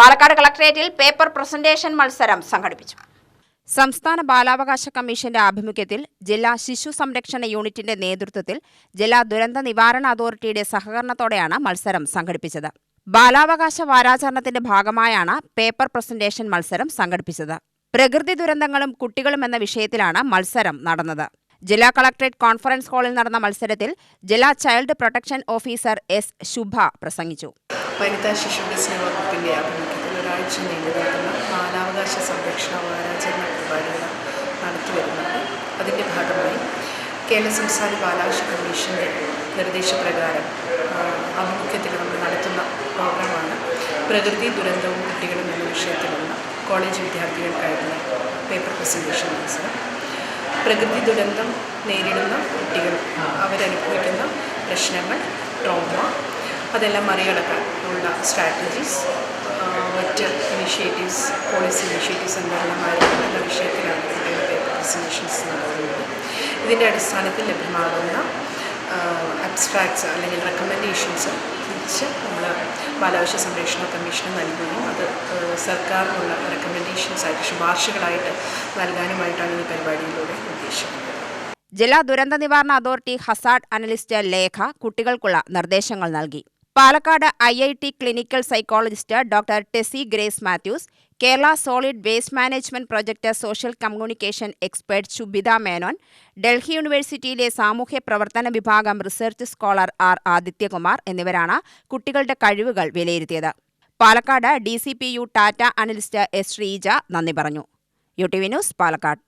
പാലക്കാട് കളക്ടറേറ്റിൽ paper presentation മത്സരം സംഘടിപ്പിച്ചു. സംസ്ഥാന ബാലാവകാശ കമ്മീഷന്റെ ആഭിമുഖ്യത്തിൽ ജില്ലാ ശിശു സംരക്ഷണ യൂണിറ്റിന്റെ നേതൃത്വത്തിൽ ജില്ലാ ദുരന്ത നിവാരണ അതോറിറ്റിയുടെ സഹകരണത്തോടെയാണ് മത്സരം സംഘടിപ്പിച്ചത്. ബാലാവകാശ വാരാചരണത്തിന്റെ ഭാഗമായാണ് പേപ്പർ പ്രസന്റേഷൻ മത്സരം സംഘടിപ്പിച്ചത്. പ്രകൃതി ദുരന്തങ്ങളും കുട്ടികളും എന്ന വിഷയത്തിലാണ് മത്സരം നടന്നത്. ജില്ലാ കളക്ടറേറ്റ് കോൺഫറൻസ് ഹാളിൽ നടന്ന മത്സരത്തിൽ ജില്ലാ child protection officer S Shubha പ്രസംഗിച്ചു. വനിതാ ശിശു വികസന വകുപ്പിന്റെ ആഭിമുഖ്യത്തിൽ ഒരാഴ്ച നീണ്ടു നിൽക്കുന്ന ബാലാവകാശ സംരക്ഷണ വാരാചരണ പരിപാടികൾ നടത്തി വരുന്നുണ്ട്. അതിന്റെ ഭാഗമായി കേരള സംസ്ഥാന ബാലാവകാശ കമ്മീഷന്റെ നിർദ്ദേശപ്രകാരം ആഭിമുഖ്യത്തിൽ നമ്മൾ നടത്തുന്ന പ്രോഗ്രാമാണ് പ്രകൃതി ദുരന്തവും കുട്ടികളും എന്ന വിഷയത്തിലുള്ള കോളേജ് വിദ്യാർത്ഥികൾക്കായിരുന്നു പേപ്പർ പ്രസന്റേഷൻ മത്സരം പ്രകൃതി ദുരന്തം നേരിടുന്ന കുട്ടികൾ അവരനുഭവിക്കുന്ന പ്രശ്നങ്ങൾ ട്രോമ അതെല്ലാം മറികടക്കാൻ ഉള്ള സ്ട്രാറ്റജീസ് മറ്റ് ഇനിഷ്യേറ്റീവ്സ് പോളിസി ഇനിഷ്യേറ്റീവ്സ് എന്തെല്ലാമായിരിക്കും എന്ന വിഷയത്തിലാണ് കുട്ടികളുടെ പ്രസന്റേഷൻസ് നടത്തുന്നത് ഇതിന്റെ അടിസ്ഥാനത്തിൽ ലഭ്യമാകുന്ന അബ്സ്ട്രാക്ട്സ് അല്ലെങ്കിൽ റെക്കമെൻഡേഷൻസ് തിരിച്ച് നമ്മൾ ബാലാവശ്യ സംരക്ഷണ കമ്മീഷന് നൽകുന്നു അത് സർക്കാരിനുള്ള റെക്കമെൻഡേഷൻസ് ആയിട്ട് ശുപാർശകളായിട്ട് നൽകാനുമായിട്ടാണ് ഈ പരിപാടിയിലൂടെ ഉദ്ദേശിക്കുന്നത്. ജില്ലാ ദുരന്ത നിവാരണ അതോറിറ്റി ഹസാഡ് അനലിസ്റ്റ് ലേഖ കുട്ടികൾക്കുള്ള നിർദ്ദേശങ്ങൾ നൽകി. Palakkad I I T clinical psychologist doctor Tessy Grace Mathews Kerala solid waste management project social communication expert Shubhitha Menon Delhi യൂണിവേഴ്സിറ്റിയിലെ സാമൂഹ്യ പ്രവർത്തന വിഭാഗം റിസർച്ച് സ്കോളർ ആർ ആദിത്യകുമാർ എന്നിവരാണ് കുട്ടികളുടെ കഴിവുകൾ വിലയിരുത്തിയത്. Palakkad D C P U data analyst S Sreeja നന്ദി പറഞ്ഞു. U T V news Palakkad.